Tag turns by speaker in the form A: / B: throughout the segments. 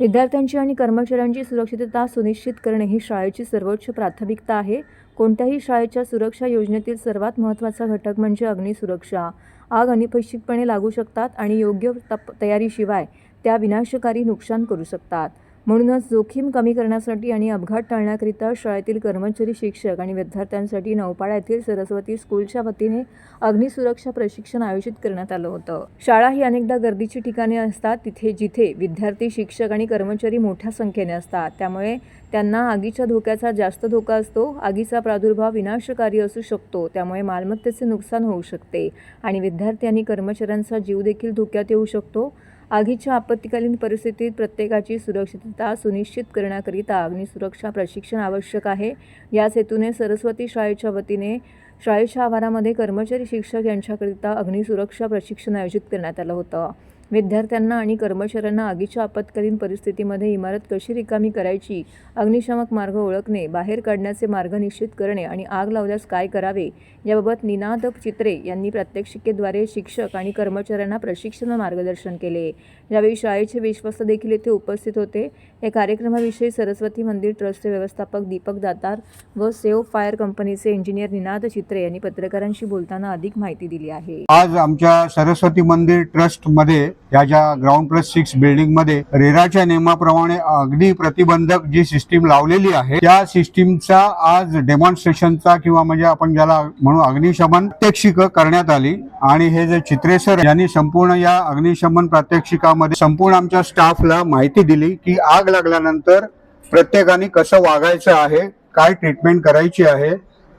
A: विद्यार्थ्यांची आणि कर्मचाऱ्यांची सुरक्षितता सुनिश्चित करणे ही शाळेची सर्वोच्च प्राथमिकता आहे. कोणत्याही शाळेच्या सुरक्षा योजनेतील सर्वात महत्त्वाचा घटक म्हणजे अग्निसुरक्षा आग अनिपेक्षितपणे लागू शकतात आणि योग्य तप तयारीशिवाय त्या विनाशकारी नुकसान करू शकतात. म्हणूनच जोखीम कमी करण्यासाठी आणि अपघात टाळण्याकरिता शाळेतील कर्मचारी शिक्षक आणि विद्यार्थ्यांसाठी नौपाडा येथील सरस्वती स्कूलच्या वतीने अग्निसुरक्षा प्रशिक्षण आयोजित करण्यात आलं होतं. शाळा ही अनेकदा गर्दीची ठिकाणे असतात तिथे जिथे विद्यार्थी शिक्षक आणि कर्मचारी मोठ्या संख्येने असतात. त्यामुळे त्यांना आगीच्या धोक्याचा जास्त धोका असतो आगीचा प्रादुर्भाव विनाशकारी असू शकतो त्यामुळे मालमत्तेचे नुकसान होऊ शकते आणि विद्यार्थी आणि कर्मचाऱ्यांचा जीव देखील धोक्यात येऊ शकतो. आगीच्या आपत्कालीन परिस्थितीत प्रत्येकाची सुरक्षितता सुनिश्चित करण्याकरिता अग्निसुरक्षा प्रशिक्षण आवश्यक आहे. याच हेतूने सरस्वती शाळेच्या वतीने शाळेच्या आवारामध्ये कर्मचारी शिक्षक यांच्याकरिता अग्निसुरक्षा प्रशिक्षण आयोजित करण्यात आलं होतं. विद्यार्थ्यांना आणि कर्मचाऱ्यांना आगीच्या आपत्कालीन परिस्थितीमध्ये इमारत कशी रिकामी करायची अग्निशामक मार्ग ओळखणे बाहेर काढण्याचे मार्ग निश्चित करणे आणि आग लावल्यास काय करावे याबाबत निनाद चित्रे यांनी प्रात्यक्षिकेद्वारे शिक्षक आणि कर्मचाऱ्यांना प्रशिक्षण मार्गदर्शन केले. यावेळी शाळेचे विश्वस्त देखील येथे उपस्थित होते. या कार्यक्रमाविषयी सरस्वती मंदिर ट्रस्टचे व्यवस्थापक दीपक दातार व सेव फायर कंपनीचे इंजिनियर निनाद चित्रे यांनी पत्रकारांशी बोलताना अधिक माहिती दिली आहे.
B: आज आमच्या सरस्वती मंदिर ट्रस्टमध्ये या ज्या ग्राउंड प्लस सिक्स बिल्डिंगमध्ये रेराच्या नियमाप्रमाणे अग्नी प्रतिबंधक जी सिस्टीम लावलेली आहे त्या सिस्टीमचा आज डेमॉन्स्ट्रेशनचा किंवा म्हणजे आपण ज्याला म्हणू अग्निशमन प्रात्यक्षिक करण्यात आली. आणि हे जे चित्रे सर यांनी संपूर्ण या अग्निशमन प्रात्यक्षिकामध्ये संपूर्ण आमच्या स्टाफला माहिती दिली की आग लागल्यानंतर प्रत्येकाने कसं वागायचं आहे काय ट्रीटमेंट करायची आहे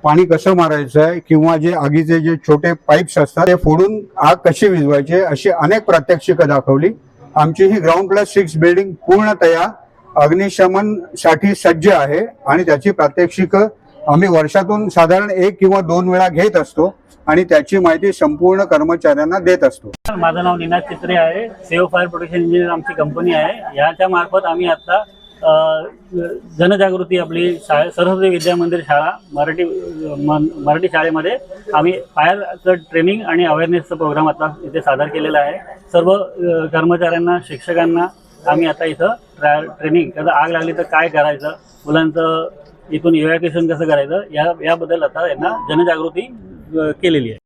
B: पाणी कसं मारायचं आहे किंवा जे आगीचे जे छोटे पाईप्स असतात ते फोडून आग कशी विजवायचे अशी अनेक प्रात्यक्षिकं दाखवली. आमची ही ग्राउंड प्लस सिक्स बिल्डिंग पूर्णतया अग्निशमनसाठी सज्ज आहे आणि त्याची प्रात्यक्षिक आम्ही वर्षातून साधारण एक किंवा दोन वेळा घेत असतो आणि त्याची माहिती संपूर्ण कर्मचाऱ्यांना देत असतो.
C: माझं नाव निनाद चित्रे आहे. सेव्ह फायर प्रोटेक्शन इंजिनियर आमची कंपनी आहे. याच्या मार्फत आम्ही आता जनजागृती आपली शाळा सरस्वती विद्या मंदिर शाळा मराठी मन- मराठी शाळेमध्ये आम्ही फायरचं ट्रेनिंग आणि अवेअरनेसचं प्रोग्राम आता इथे सादर केलेला आहे. सर्व कर्मचाऱ्यांना शिक्षकांना आम्ही आता इथं ट्रॅ ट्रेनिंग कसं आग लागली तर काय करायचं मुलांचं इथून इव्हॅक्युएशन कसं करायचं या याबद्दल आता यांना जनजागृती केलेली आहे.